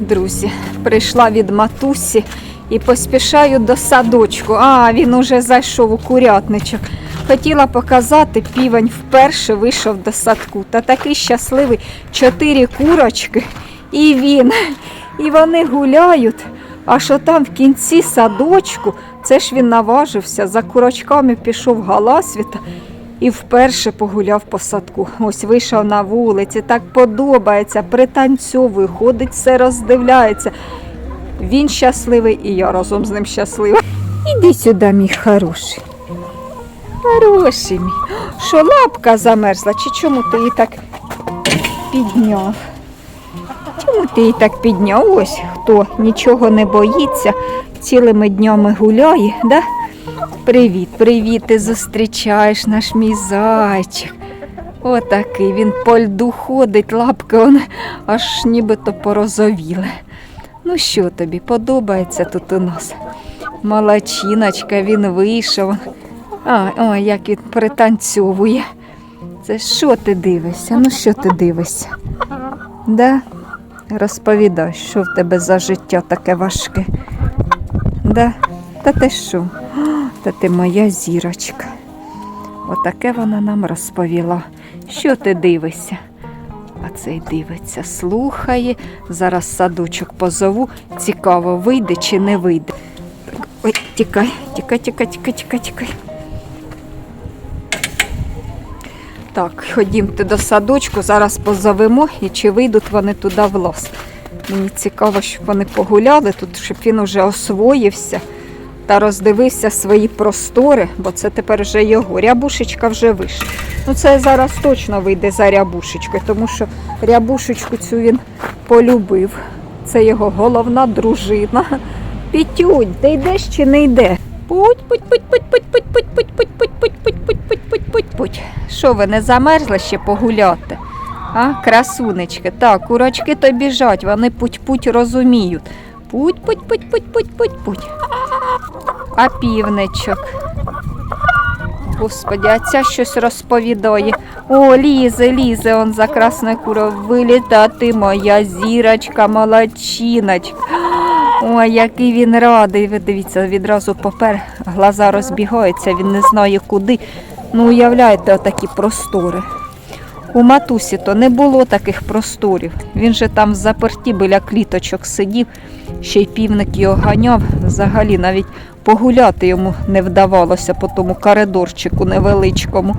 Друзі, прийшла від матусі і поспішаю до садочку. А, він уже зайшов у курятничок. Хотіла показати, півень вперше вийшов до садку. Та такий щасливий чотири курочки і він. І вони гуляють. А що там в кінці садочку, це ж він наважився, за курочками пішов галасвіта і вперше погуляв по садку. Ось вийшов на вулиці, так подобається, пританцьовує, ходить, все роздивляється. Він щасливий і я разом з ним щаслива. Іди сюди, мій хороший. Хороший мій. Що лапка замерзла, чи чому ти її так підняв? Чому ти її так підняв? Ось хто нічого не боїться, цілими днями гуляє, да? Привіт, привіт, ти зустрічаєш наш мій зайчик. Отакий він по льду ходить, лапки он аж нібито порозовіли. Ну що тобі, подобається тут у нас? Молодчиночка, він вийшов. А, ой, як він пританцьовує. Це що ти дивишся? Ну що ти дивишся? Да? Розповідай, що в тебе за життя таке важке. Да? Та ти що? Та ти моя зірочка. Отаке вона нам розповіла. Що ти дивишся? А цей дивиться, слухає. Зараз садочок позову. Цікаво, вийде чи не вийде. Так, Ой, тікай, тікай, тікай, тікай, тікай, тікай. Так, ходімте до садочку, зараз позовемо і чи вийдуть вони туди в лаз. Мені цікаво, щоб вони погуляли тут, щоб він уже освоївся та роздивився свої простори, бо це тепер вже його. Рябушечка вже вийшла. Ну це зараз точно вийде за рябушечкою, тому що рябушечку цю він полюбив. Це його головна дружина. Пітюнь, ти йдеш чи не йде? Путь, путь, путь, путь, путь, путь, путь, путь, путь, путь, путь, путь, путь, путь, путь, путь, путь. Що ви не замерзли ще погуляти? А, красунечки, так, курочки то біжать, вони путь-путь розуміють. Путь, путь, путь, путь, путь, путь, путь. А півничок. Господи, а ця щось розповідає. О, лізе, лізе, он за красною курою виліта, ти моя зірочка, молодчиночка. Ой, який він радий. Ви дивіться, відразу попер, глаза розбігаються, він не знає куди. Ну, уявляєте, отакі простори. У матусі то не було таких просторів. Він же там в заперті біля кліточок сидів, ще й півник його ганяв. Взагалі навіть погуляти йому не вдавалося по тому коридорчику невеличкому.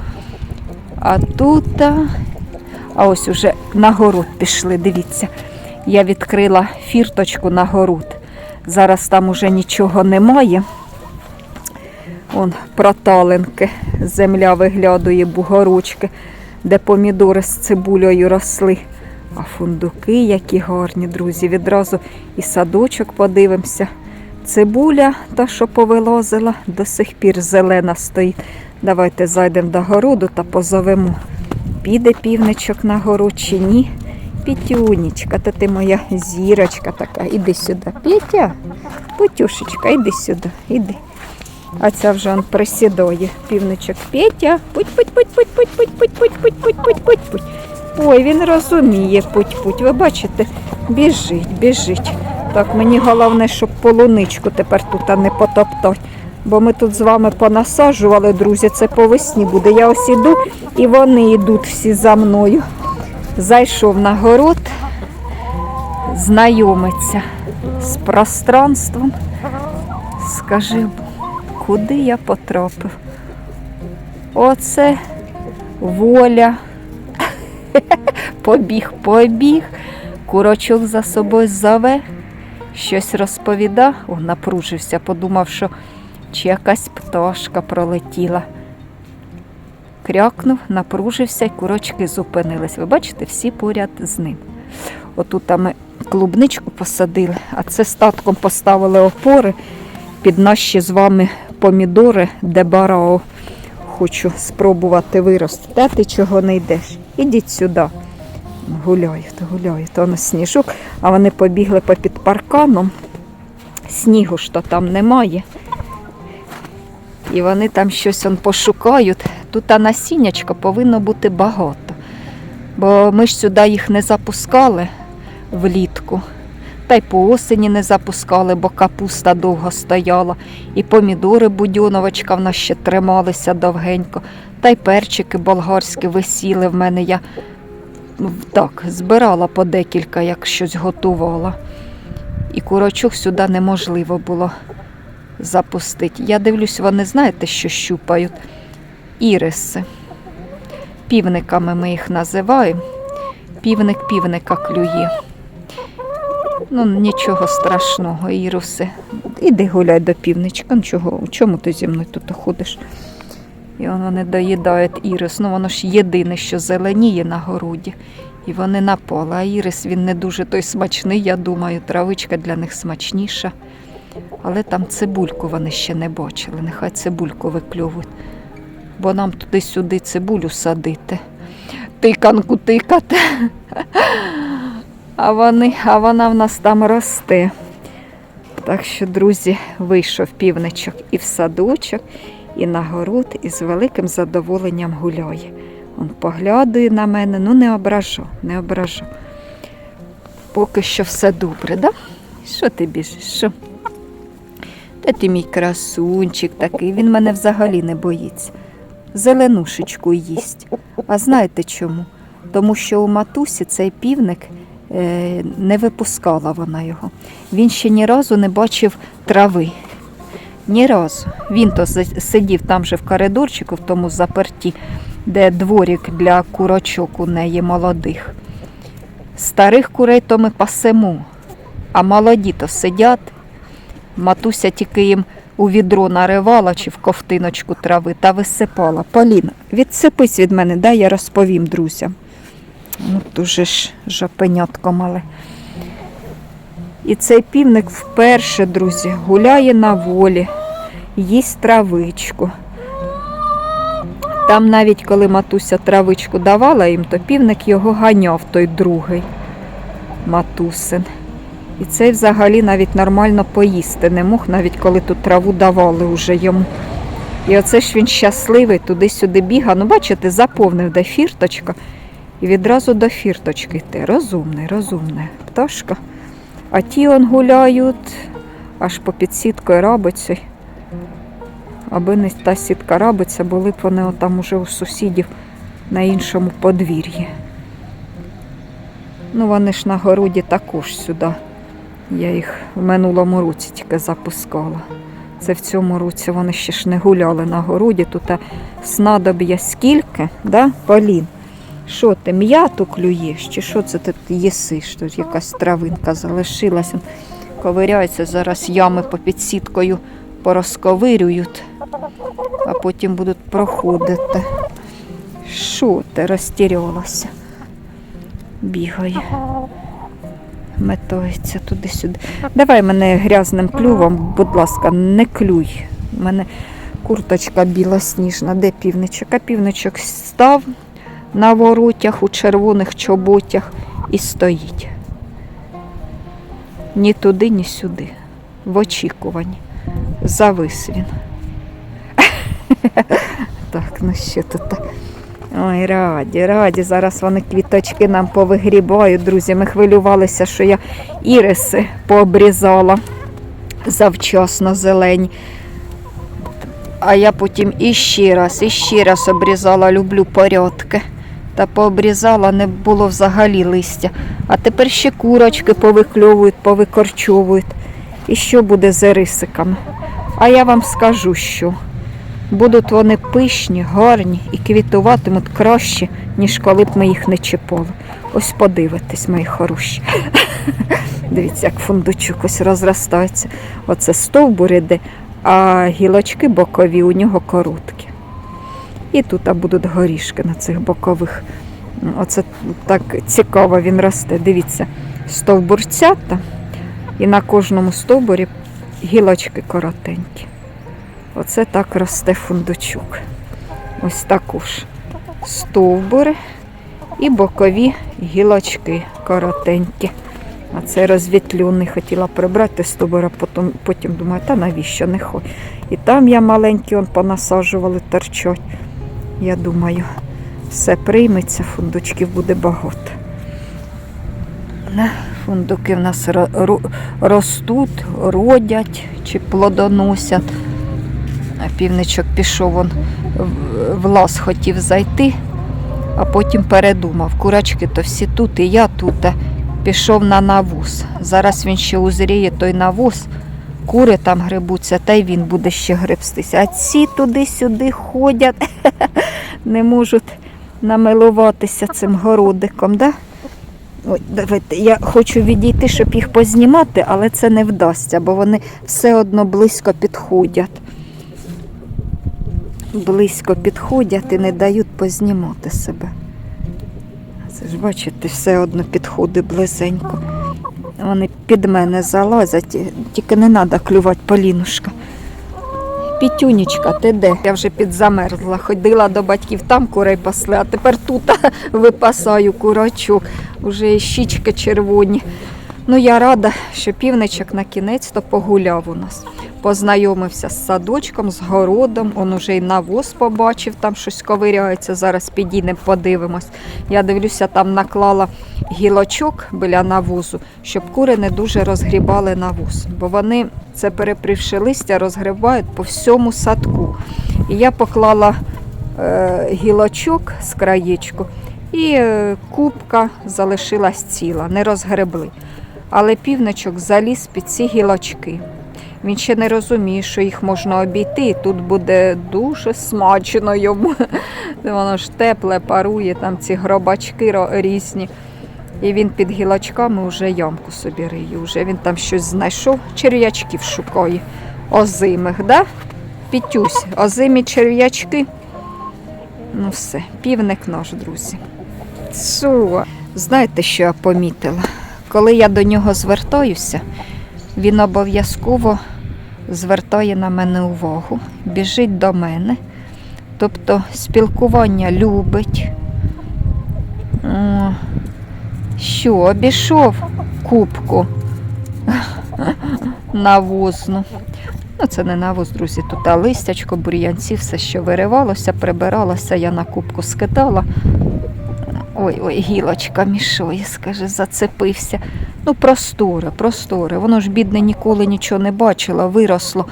А тут, а, ось уже на город пішли, дивіться. Я відкрила фірточку на город. Зараз там уже нічого немає. Он проталинки, земля виглядує бугорочки, де помідори з цибулею росли. А фундуки які гарні, друзі. Відразу і садочок подивимося. Цибуля, та що повилозила, до сих пір зелена стоїть. Давайте зайдемо до городу та позовемо. Піде півничок на город чи ні. Пітюнечка, та ти моя зірочка така. Іди сюди. Петя, Путюшечка, іди сюди, іди. А ця вже он присідає. Півничок Петя. Путь, путь, путь, путь, путь, путь, путь, путь, путь, путь, путь, путь, путь. Ой, він розуміє путь-путь. Ви бачите, біжить, біжить. Так, мені головне, щоб полуничку тепер тут не потоптать. Бо ми тут з вами понасаджували, друзі, це по весні буде. Я ось іду і вони йдуть всі за мною. Зайшов на город, знайомиться з пространством. Скажи, куди я потрапив? Оце воля. Побіг, побіг, курочок за собою зове, щось розповіда, О, напружився, подумав, що чи якась пташка пролетіла. Крякнув, напружився і курочки зупинились. Ви бачите, всі поряд з ним. Отут ми клубничку посадили, а це статком поставили опори під наші з вами помідори, де барао. Хочу спробувати вирости. Та ти чого не йдеш? Ідіть сюди. Гуляють, гуляють. Воно сніжок, а вони побігли попід парканом. Снігу ж то там немає. І вони там щось он пошукають. Тут а насіннячка повинно бути багато. Бо ми ж сюди їх не запускали влітку. Та й по осені не запускали, бо капуста довго стояла, і помідори будьоновочка в нас ще трималися довгенько, та й перчики болгарські висіли в мене. Я ну, так збирала по декілька, як щось готувала. І курочок сюди неможливо було запустити. Я дивлюсь, вони знаєте, що щупають? Іриси. Півниками ми їх називаємо. Півник півника клює. Ну, нічого страшного, Іруси. Іди гуляй до півничка. Ну чого? Чому ти зі мною тут ходиш? І воно не доїдає ірис. Ну воно ж єдине, що зеленіє на городі. І вони напали. А ірис він не дуже той смачний, я думаю, травичка для них смачніша. Але там цибульку вони ще не бачили. Нехай цибульку викльовують. Бо нам туди-сюди цибулю садити. Тиканку тикати. А, вони, а вона в нас там росте. Так що, друзі, вийшов півничок і в садочок, і на город, і з великим задоволенням гуляє. Он поглядує на мене, ну не ображу, не ображу. Поки що все добре, да? Що ти біжиш? Що? Та ти мій красунчик такий, він мене взагалі не боїться. Зеленушечку їсть. А знаєте чому? Тому що у матусі цей півник не випускала вона його. Він ще ні разу не бачив трави. Ні разу. Він то сидів там же в коридорчику, в тому заперті, де дворік для курочок у неї молодих. Старих курей то ми пасемо, а молоді то сидять. Матуся тільки їм у відро наривала чи в ковтиночку трави та висипала. Поліна, відсипись від мене, дай я розповім друзям. Ну, дуже ж жапенятко мале. І цей півник вперше, друзі, гуляє на волі, їсть травичку. Там навіть коли матуся травичку давала їм, то півник його ганяв, той другий матусин. І цей взагалі навіть нормально поїсти не мог, навіть коли ту траву давали уже йому. І оце ж він щасливий, туди-сюди бігав. Ну, бачите, заповнив де фірточка. І відразу до фірточки йти. Розумний, розумний пташка. А ті он гуляють аж по під сіткою рабицею. Аби не та сітка рабиця, були б вони там уже у сусідів на іншому подвір'ї. Ну, вони ж на городі також сюди. Я їх в минулому році тільки запускала. Це в цьому році вони ще ж не гуляли на городі. Тут снадоб'я скільки, да, Полін? Що ти, м'яту клюєш? Чи що це ти їсиш? Тут якась травинка залишилася. Ковиряється, зараз ями по підсіткою порозковирюють, а потім будуть проходити. Що ти розтірялася? Бігає. Метається туди-сюди. Давай мене грязним клювом, будь ласка, не клюй. У мене курточка білосніжна. Де півничок? А півничок став на воротях у червоних чоботях і стоїть. Ні туди, ні сюди. В очікуванні. Завис він. Так, ну що тут? Ой, раді, раді. Зараз вони квіточки нам повигрібають, друзі. Ми хвилювалися, що я іриси пообрізала завчасно зелені. А я потім іще раз, іще раз обрізала, люблю порядки. Та пообрізала, не було взагалі листя. А тепер ще курочки повикльовують, повикорчовують. І що буде з рисиками? А я вам скажу, що будуть вони пишні, гарні і квітуватимуть краще, ніж коли б ми їх не чіпали. Ось подивитесь, мої хороші. Дивіться, як фундучок ось розростається. Оце стовбур іде, а гілочки бокові у нього короткі. І тут будуть горішки на цих бокових. Оце так цікаво він росте. Дивіться, стовбурцята, і на кожному стовбурі гілочки коротенькі. Оце так росте фундучок. Ось також стовбури і бокові гілочки коротенькі. А це розвітлюний хотіла прибрати стовбура, потім, потім думаю, та навіщо не хо. І там я маленькі он понасаджували, торчать. Я думаю, все прийметься, фундучків буде багато. Фундуки в нас ро- ро- ростуть, родять чи плодоносять. Півничок пішов он в- лаз хотів зайти, а потім передумав. Курачки то всі тут, і я тут. Пішов на навоз. Зараз він ще узріє той навоз, кури там грибуться, та й він буде ще гребстися. А ці туди-сюди ходять, не можуть намилуватися цим городиком. Да? Ой, давайте, я хочу відійти, щоб їх познімати, але це не вдасться, бо вони все одно близько підходять. Близько підходять і не дають познімати себе. Це ж бачите, все одно підходить близенько. Вони під мене залазять, тільки не треба клювати полінушка. Пітюнічка, ти де? Я вже підзамерзла, ходила до батьків, там курей пасли, а тепер тут випасаю курочок. Уже і щічки червоні. Ну, я рада, що півничок на кінець то погуляв у нас. Познайомився з садочком, з городом, он уже й навоз побачив, там щось ковиряється. Зараз підійдемо, подивимось. Я дивлюся, там наклала гілочок біля навозу, щоб кури не дуже розгрібали навоз. Бо вони це перепривши листя, розгрібають по всьому садку. І я поклала е, гілочок з краєчку, і е, кубка залишилась ціла, не розгребли. Але півничок заліз під ці гілочки. Він ще не розуміє, що їх можна обійти, тут буде дуже смачно йому. Воно ж тепле, парує, там ці гробачки різні. І він під гілочками вже ямку собі риє. Вже він там щось знайшов, черв'ячків шукає. Озимих, да? Пітюсь, озимі черв'ячки. Ну все, півник наш, друзі. Цу. Знаєте, що я помітила? Коли я до нього звертаюся, він обов'язково звертає на мене увагу, біжить до мене. Тобто спілкування любить. Що, обійшов кубку навозну. Ну, це не навоз, друзі, тут а листячко, бур'янці, все, що виривалося, прибиралося, я на кубку скидала. Ой, ой, гілочка мішає, скаже, зацепився. Ну, просторе, просторе. Воно ж, бідне, ніколи нічого не бачило, виросло.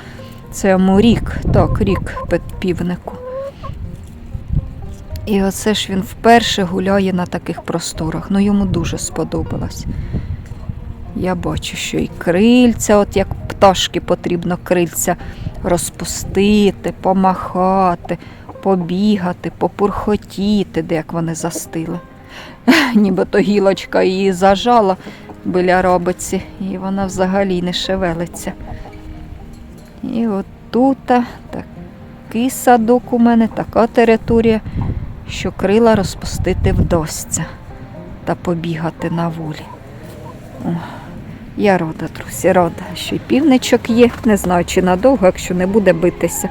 Це йому рік, так, рік півнику. І оце ж він вперше гуляє на таких просторах. Ну, йому дуже сподобалось. Я бачу, що і крильця, от як пташки потрібно крильця розпустити, помахати, побігати, попурхотіти, де як вони застили. Нібито гілочка її зажала біля робиці, і вона взагалі не шевелиться. І от тут такий садок у мене, така територія, що крила розпустити вдасться та побігати на волі. О, я рада, друзі, рада, що й півничок є. Не знаю, чи надовго, якщо не буде битися,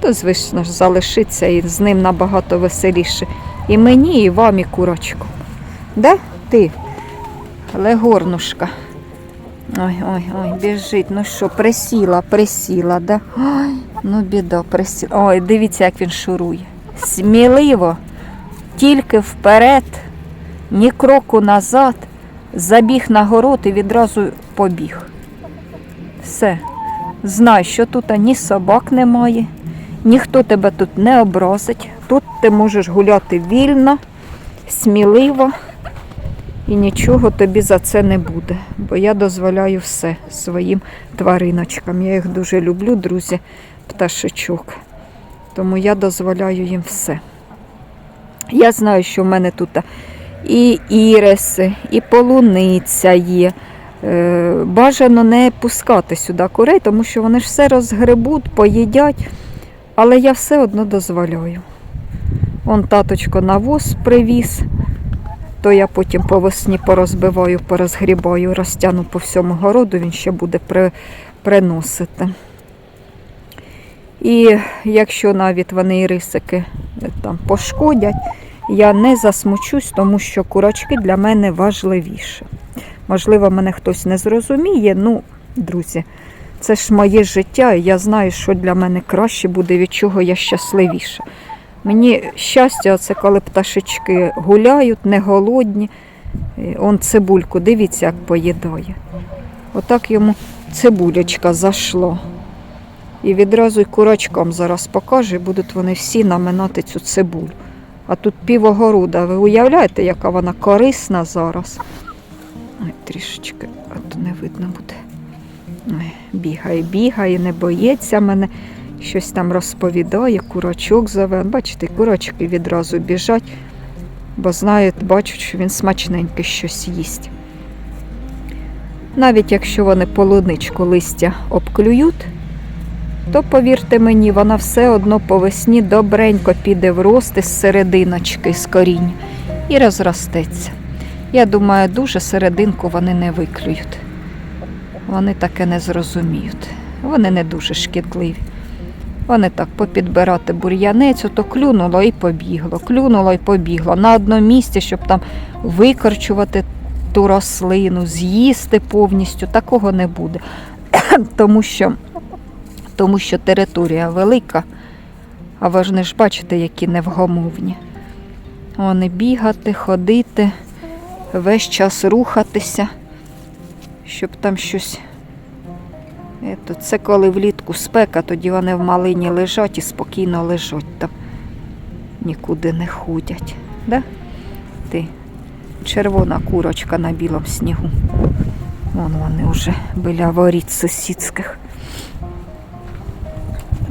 то, звісно ж, залишиться і з ним набагато веселіше. І мені, і вам, і курочку. Да? Ти? Легорнушка. Ой, ой, ой, біжить. Ну що, присіла, присіла, да? Ой, ну біда, присіла. Ой, дивіться, як він шурує. Сміливо, тільки вперед, ні кроку назад, забіг на город і відразу побіг. Все. Знай, що тут ні собак немає, ніхто тебе тут не образить. Тут ти можеш гуляти вільно, сміливо і нічого тобі за це не буде. Бо я дозволяю все своїм твариночкам. Я їх дуже люблю, друзі, пташечок. Тому я дозволяю їм все. Я знаю, що в мене тут і іриси, і полуниця є. Е, Бажано не пускати сюди курей, тому що вони ж все розгребуть, поїдять, але я все одно дозволяю. Он таточко навоз привіз, то я потім по весні порозбиваю, порозгрібаю, розтягну по всьому городу, він ще буде при, приносити. І якщо навіть вони і рисики е, там пошкодять, я не засмучусь, тому що курочки для мене важливіше. Можливо, мене хтось не зрозуміє. Ну, друзі, це ж моє життя, і я знаю, що для мене краще буде, від чого я щасливіша. Мені щастя, це коли пташечки гуляють, не голодні, Е, Он цибульку, дивіться, як поїдає. Отак йому цибулечка зайшла. І відразу й курочкам зараз покаже, будуть вони всі наминати цю цибулю. А тут півогорода. Ви уявляєте, яка вона корисна зараз? Ой, трішечки, а то не видно буде. Бігає, бігає, не боїться мене. Щось там розповідає, курочок зове. Бачите, курочки відразу біжать, бо знають, бачать, що він смачненьке щось їсть. Навіть якщо вони полуничку листя обклюють, то повірте мені, вона все одно по весні добренько піде в рост із серединочки, з коріння і розростеться. Я думаю, дуже серединку вони не виклюють. Вони таке не зрозуміють. Вони не дуже шкідливі. Вони так попідбирати бур'янець, то клюнуло і побігло, клюнуло і побігло. На одному місці, щоб там викорчувати ту рослину, з'їсти повністю, такого не буде. Тому що, тому що територія велика, а ви ж не ж бачите, які невгомовні. Вони бігати, ходити, весь час рухатися, щоб там щось. Це коли влітку спека, тоді вони в малині лежать і спокійно лежать там. Нікуди не ходять. Да? Ти червона курочка на білому снігу. Вон вони вже біля воріт сусідських.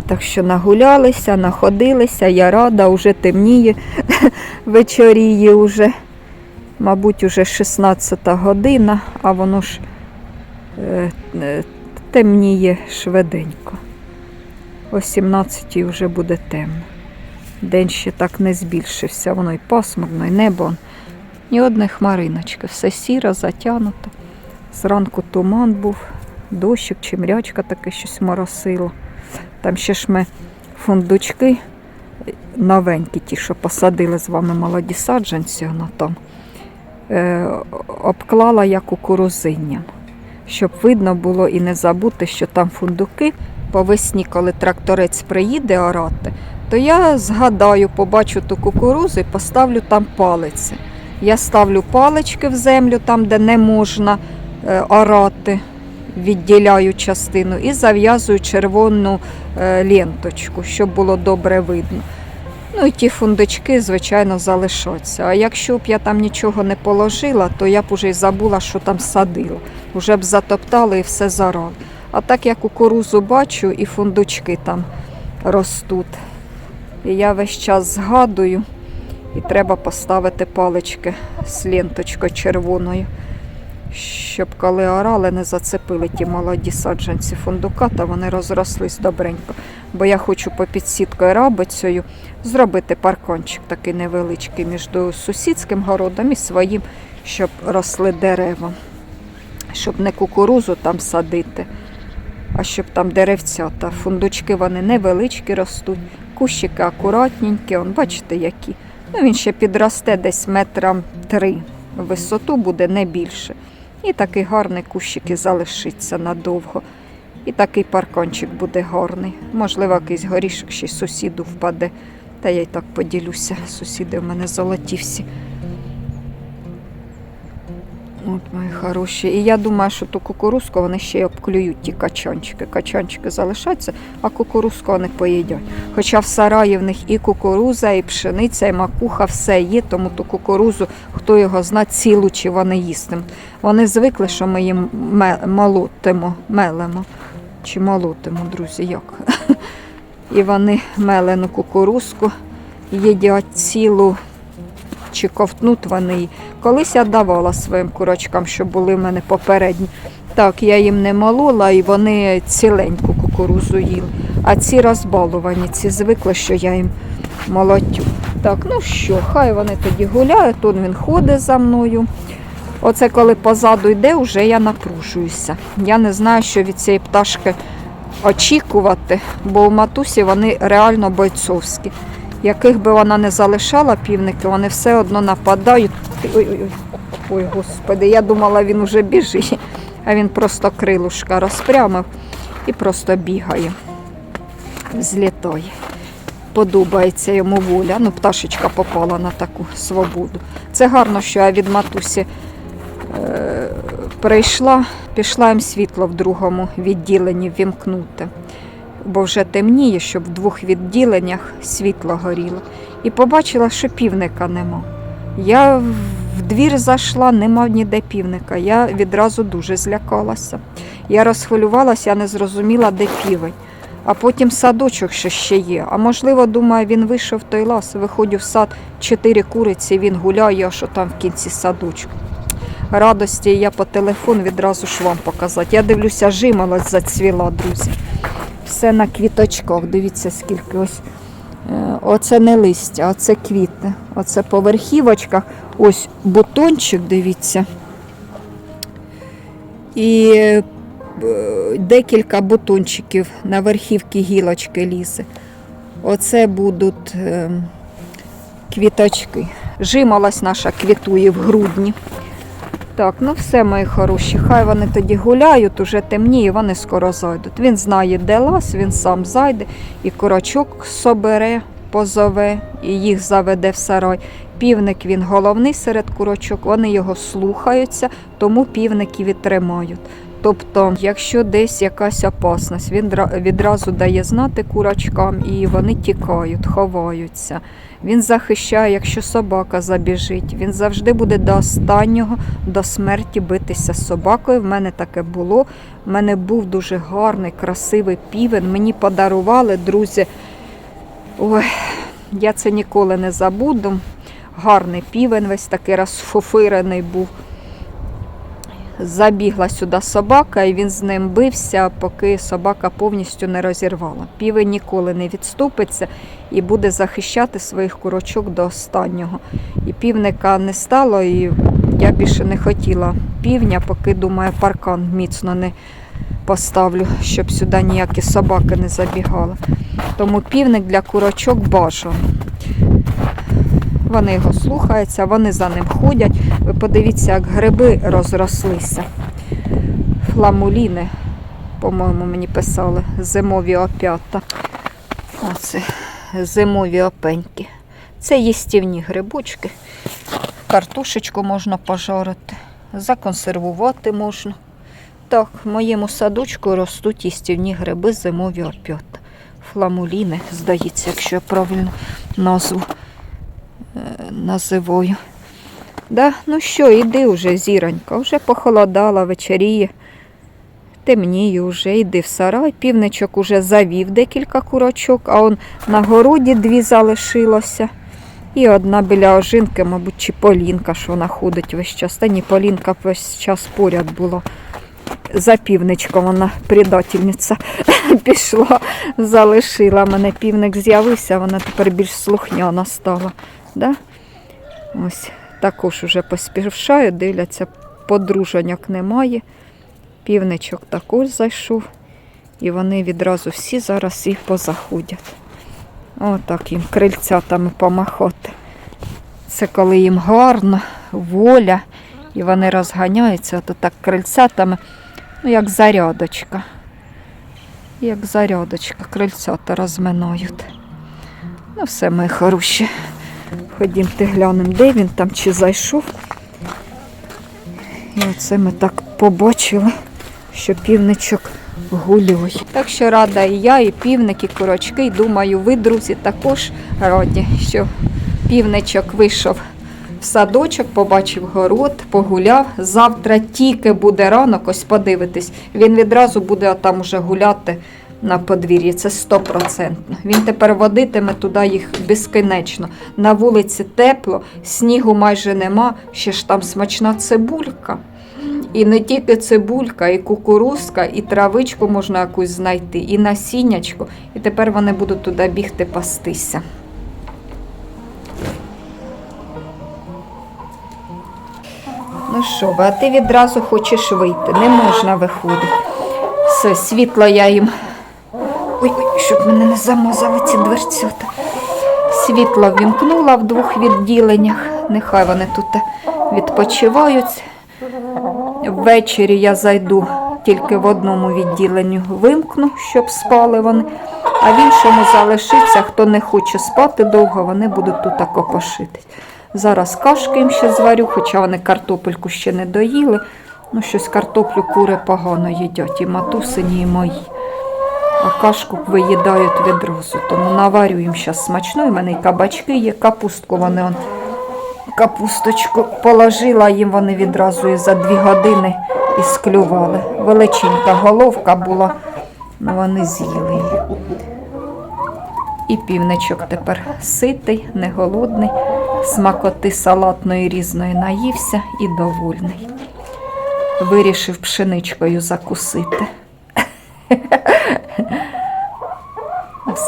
Так що нагулялися, находилися, я рада, вже темніє, вечоріє вже. Мабуть, уже 16 година, а воно ж е, е, темніє швиденько. О 17 вже буде темно. День ще так не збільшився, воно й пасмурно, і небо. Ні одне хмариночки, все сіро, затягнуто. Зранку туман був, дощик, чимрячка таке щось моросило. Там ще ж ми фундучки новенькі, ті, що посадили з вами молоді саджанці, воно там е, обклала я кукурузинням, щоб видно було і не забути, що там фундуки по весні, коли тракторець приїде орати, то я згадаю, побачу ту кукурузу і поставлю там палиці. Я ставлю палички в землю, там, де не можна е, орати, відділяю частину і зав'язую червону е, ленточку, щоб було добре видно. Ну і ті фундучки, звичайно, залишаться. А якщо б я там нічого не положила, то я б уже й забула, що там садила. Уже б затоптали і все зарали. А так я кукурузу бачу і фундучки там ростуть. І я весь час згадую, і треба поставити палички з ленточкою червоною, щоб коли орали, не зацепили ті молоді саджанці фундука, та вони розрослись добренько. Бо я хочу по підсіткою рабицею зробити паркончик такий невеличкий між сусідським городом і своїм, щоб росли дерева. Щоб не кукурузу там садити, а щоб там деревцята. Фундучки вони невеличкі ростуть, кущики акуратненькі, он, бачите, які. Ну, він ще підросте десь метра три. Висоту буде не більше. І такий гарний кущик і залишиться надовго. І такий паркончик буде гарний. Можливо, якийсь горішок ще сусіду впаде. Та я й так поділюся. Сусіди в мене золоті всі. От мої хороші. І я думаю, що ту кукурузку вони ще й обклюють ті качанчики. Качанчики залишаться, а кукурузку вони поїдять. Хоча в сараї в них і кукуруза, і пшениця, і макуха, все є, тому ту кукурузу, хто його зна, цілу чи вони їстимуть. Вони звикли, що ми їм молотимо, мелемо. Чи молотимо, друзі, як? І вони мелену кукурузку їдять цілу чи ковтнуть вони. Колись я давала своїм курочкам, що були в мене попередні. Так, я їм не молола, і вони ціленьку кукурузу їли. А ці розбалувані, ці звикли, що я їм молотю. Так, ну що, хай вони тоді гуляють, тут він ходить за мною. Оце коли позаду йде, вже я напружуюся. Я не знаю, що від цієї пташки очікувати, бо у матусі вони реально бойцовські. Яких би вона не залишала півники, вони все одно нападають. Ой-ой-ой, ой, господи, я думала, він уже біжить, а він просто крилушка розпрямив і просто бігає, злітає. подобається йому воля. Ну, пташечка попала на таку свободу. Це гарно, що я від матусі е, прийшла, пішла їм світло в другому відділенні вімкнути. Бо вже темніє, щоб в двох відділеннях світло горіло. І побачила, що півника нема. Я в- двір зайшла, нема ніде півника. Я відразу дуже злякалася. Я розхвилювалася, я не зрозуміла, де півень. А потім садочок ще ще є. А можливо, думаю, він вийшов той лас, виходжу в сад, чотири куриці, він гуляє, а що там в кінці садочку. Радості я по телефону відразу ж вам показати. Я дивлюся, жимолость зацвіла, друзі. Все на квіточках. Дивіться, скільки ось. Е, Оце не листя, а це квіти. Оце по верхівочках. Ось бутончик, дивіться. І е, декілька бутончиків на верхівки гілочки лізе. Оце будуть е, квіточки. Жимолость наша квітує в грудні. Так, ну все, мої хороші. Хай вони тоді гуляють, уже темніє, вони скоро зайдуть. Він знає, де лас, він сам зайде і курочок собере, позове, і їх заведе в сарай. Півник він головний серед курочок, вони його слухаються, тому півники відтримають. Тобто, якщо десь якась опасність, він дра- відразу дає знати курочкам, і вони тікають, ховаються. Він захищає, якщо собака забіжить. Він завжди буде до останнього, до смерті битися з собакою. В мене таке було. В мене був дуже гарний, красивий півень. Мені подарували, друзі. Ой, я це ніколи не забуду. Гарний півень, весь такий розфуфирений був. Забігла сюди собака, і він з ним бився, поки собака повністю не розірвала. Півень ніколи не відступиться і буде захищати своїх курочок до останнього. І півника не стало, і я більше не хотіла півня, поки думаю, паркан міцно не поставлю, щоб сюди ніякі собаки не забігали. Тому півник для курочок бажано. Вони його слухаються, вони за ним ходять. Ви подивіться, як гриби розрослися. Фламуліни, по-моєму, мені писали, зимові опята. Оце зимові опеньки. Це їстівні грибочки. Картошечку можна пожарити, законсервувати можна. Так, в моєму садочку ростуть їстівні гриби зимові опята. Фламуліни, здається, якщо я правильно назву називаю. Да? Ну що, іди вже, зіронька, вже похолодала, вечеріє. Темніє вже, йди в сарай. Півничок уже завів декілька курочок, а он на городі дві залишилося. І одна біля ожинки, мабуть, чи Полінка, що вона ходить весь час. Та ні, Полінка весь час поряд була. За півничком вона предательниця пішла, залишила мене. Півник з'явився, вона тепер більш слухняна стала. Да? Ось також уже поспішаю, дивляться, подруженьок немає. Півничок також зайшов. І вони відразу всі зараз і позаходять. Отак їм крильцятами помахати. Це коли їм гарно, воля, і вони розганяються, то так крильцятами, ну як зарядочка. Як зарядочка, крильцята розминають. Ну, все, мої хороші. Ходімте глянемо, де він там чи зайшов. І оце ми так побачили, що півничок гулює. Так що рада і я, і півник, і курочки. І думаю, ви, друзі, також раді, що півничок вийшов в садочок, побачив город, погуляв. Завтра тільки буде ранок, ось подивитись. Він відразу буде там уже гуляти на подвір'ї. Це стопроцентно. Він тепер водитиме туди їх безкінечно. На вулиці тепло, снігу майже нема, ще ж там смачна цибулька. І не тільки цибулька, і кукурузка, і травичку можна якусь знайти, і насіннячко. І тепер вони будуть туди бігти пастися. Ну що, а ти відразу хочеш вийти, не можна виходити. Все, світло я їм. Ой, щоб мене не замазали ці дверцята. Світло вімкнула в двох відділеннях. Нехай вони тут відпочивають. Ввечері я зайду тільки в одному відділенні вимкну, щоб спали вони, а в іншому залишиться. Хто не хоче спати довго, вони будуть тут так. Зараз кашки їм ще зварю, хоча вони картопельку ще не доїли. Ну, щось картоплю кури погано їдять, і матусині, і мої. А кашку виїдають відразу. Тому наварю їм зараз смачну. У мене і кабачки є, капустку вони он, капусточку положила їм вони відразу і за дві години і склювали. Величенька головка була, ну вони з'їли її. І півничок тепер ситий, не голодний, смакоти салатної різної наївся і довольний. Вирішив пшеничкою закусити.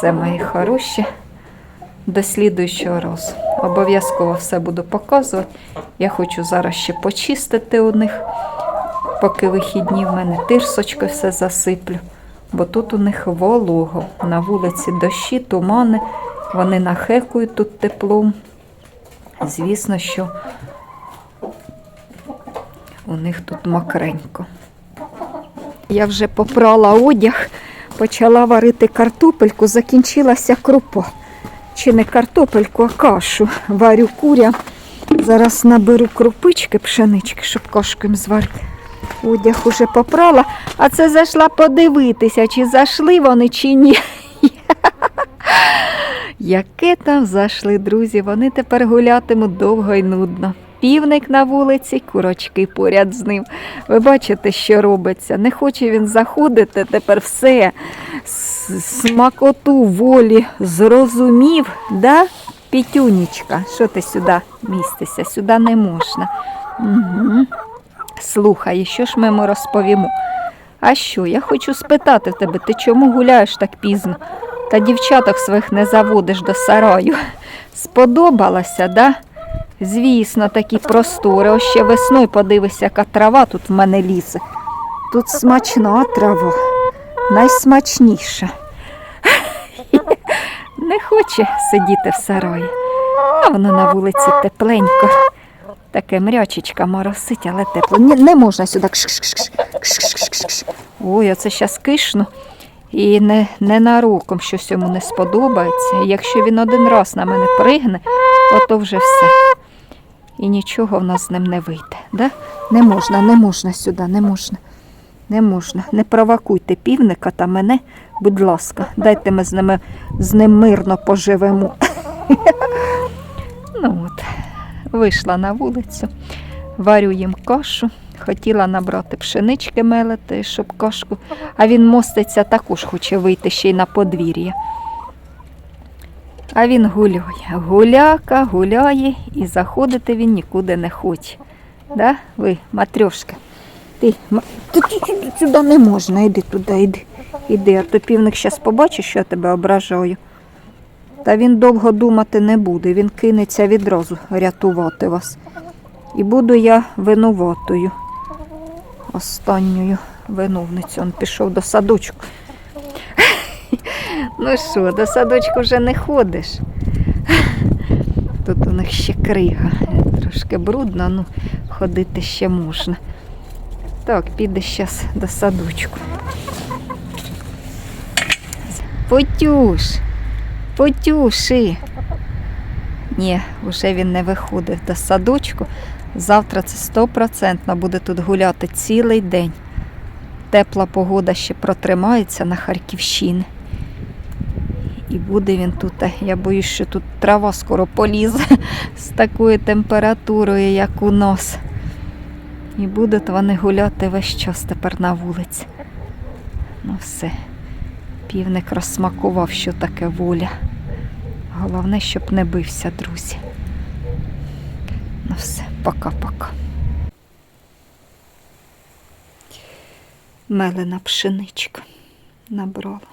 Все, мої хороші. До слідуючого разу. Обов'язково все буду показувати. Я хочу зараз ще почистити у них, поки вихідні в мене тирсочкою все засиплю. Бо тут у них волого. На вулиці дощі, тумани, вони нахекують тут теплом. Звісно, що у них тут мокренько. Я вже попрала одяг, почала варити картопельку, закінчилася крупа. Чи не картопельку, а кашу. Варю курям. Зараз наберу крупички, пшенички, щоб кашку зварити. Одяг уже попрала, а це зайшла подивитися, чи зайшли вони, чи ні. Яке там зайшли, друзі, вони тепер гулятимуть довго і нудно. Півник на вулиці, курочки поряд з ним. Ви бачите, що робиться. Не хоче він заходити, тепер все. Смакоту волі зрозумів, да? Пітюнічка, що ти сюди містишся? Сюди не можна. Угу. Слухай, що ж ми йому розповімо? А що, я хочу спитати тебе, ти чому гуляєш так пізно? Та дівчаток своїх не заводиш до сараю. Сподобалося, да? Звісно, такі простори. Ось ще весною подивися, яка трава тут в мене лізе. Тут смачна трава, найсмачніша. Не хоче сидіти в сараї, а воно на вулиці тепленько. Таке мрячечка моросить, але тепло. Не, не можна сюди. Ой, оце зараз кишну. І не, ненароком щось йому не сподобається. Якщо він один раз на мене пригне, ото вже все. І нічого в нас з ним не вийде. Да? Не можна, не можна сюди, не можна. Не можна. Не провокуйте півника та мене, будь ласка, дайте ми з ними з ним мирно поживемо. ну от, вийшла на вулицю, варю їм кашу. Хотіла набрати пшенички мелити, щоб кашку, а він моститься також хоче вийти ще й на подвір'я. А він гуляє. Гуляка, гуляє і заходити він нікуди не хоче. Да? Ви, матрьошка, ти, сюди не можна, іди туди, іди. Іди, а то півник зараз побачить, що я тебе ображаю. Та він довго думати не буде, він кинеться відразу рятувати вас. І буду я винуватою. Останньою виновницю. Он пішов до садочку. Ну що, до садочку вже не ходиш. Тут у них ще крига. Трошки брудно, ну ходити ще можна. Так, піде зараз до садочку. Потюш, потюши. Ні, вже він не виходив до садочку. Завтра це стопроцентно буде тут гуляти цілий день. Тепла погода ще протримається на Харківщині. І буде він тут. Я боюсь, що тут трава скоро полізе з такою температурою, як у нас. І будуть вони гуляти весь час тепер на вулиці. Ну все. Півник розсмакував, що таке воля. Головне, щоб не бився, друзі. Ну все, пока-пока. Мелена пшеничка набрала.